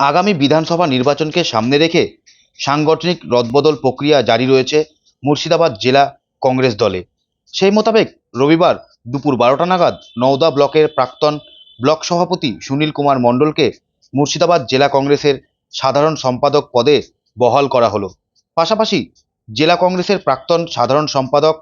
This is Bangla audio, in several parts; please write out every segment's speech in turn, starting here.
আগামী বিধানসভা নির্বাচনকে সামনে রেখে সাংগঠনিক রদবদল প্রক্রিয়া জারি রয়েছে মুর্শিদাবাদ জেলা কংগ্রেস দলে। সেই মোতাবেক রবিবার দুপুর বারোটা নাগাদ নওদা ব্লকের প্রাক্তন ব্লক সভাপতি সুনীল কুমার মণ্ডলকে মুর্শিদাবাদ জেলা কংগ্রেসের সাধারণ সম্পাদক পদে বহাল করা হলো। পাশাপাশি জেলা কংগ্রেসের প্রাক্তন সাধারণ সম্পাদক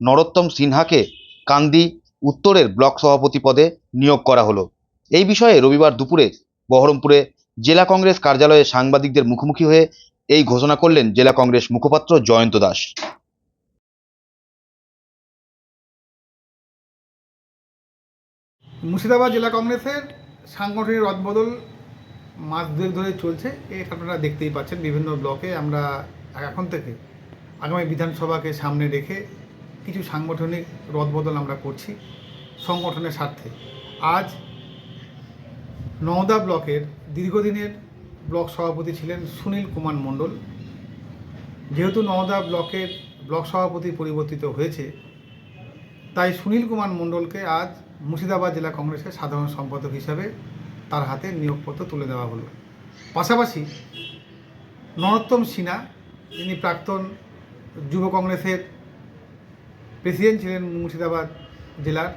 নরোত্তম সিনহাকে কান্দি উত্তরের ব্লক সভাপতি পদে নিয়োগ করা হলো। এই বিষয়ে রবিবার দুপুরে বহরমপুরে জেলা কংগ্রেস কার্যালয়ে সাংবাদিকদের মুখোমুখি হয়ে এই ঘোষণা করলেন জেলা কংগ্রেস মুখপাত্র জয়ন্ত দাস। মুর্শিদাবাদ জেলা কংগ্রেসের সাংগঠনিক রদবদল মাস দুয়েক ধরে চলছে এটা আপনারা দেখতেই পাচ্ছেন। বিভিন্ন ব্লকে আমরা এখন থেকে আগামী বিধানসভাকে সামনে রেখে কিছু সাংগঠনিক রদবদল আমরা করছি সংগঠনের স্বার্থে। আজ নওদা ব্লকের দীর্ঘদিনের ব্লক সভাপতি ছিলেন সুনীল কুমার মণ্ডল। যেহেতু নওদা ব্লকের ব্লক সভাপতি পরিবর্তিত হয়েছে, তাই সুনীল কুমার মণ্ডলকে আজ মুর্শিদাবাদ জেলা কংগ্রেসের সাধারণ সম্পাদক হিসাবে তার হাতে নিয়োগপত্র তুলে দেওয়া হলো। পাশাপাশি নরোত্তম সিনহা, যিনি প্রাক্তন যুব কংগ্রেসের প্রেসিডেন্ট ছিলেন মুর্শিদাবাদ জেলার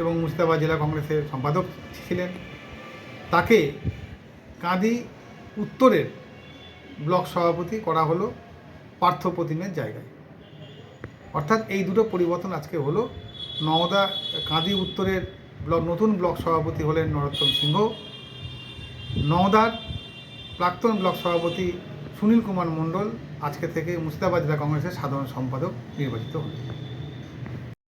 এবং মুর্শিদাবাদ জেলা কংগ্রেসের সম্পাদক ছিলেন তাকে কাঁদি উত্তরের ব্লক সভাপতি করা হলো পার্থ প্রতিমের জায়গায়। অর্থাৎ এই দুটো পরিবর্তন আজকে হলো। নওদা কাঁদি উত্তরের ব্লক, নতুন ব্লক সভাপতি হলেন নরোত্তম সিংহ। নওদার প্রাক্তন ব্লক সভাপতি সুনীল কুমার মণ্ডল আজকে থেকে মুর্শিদাবাদ জেলা কংগ্রেসের সাধারণ সম্পাদক নির্বাচিত হলেন।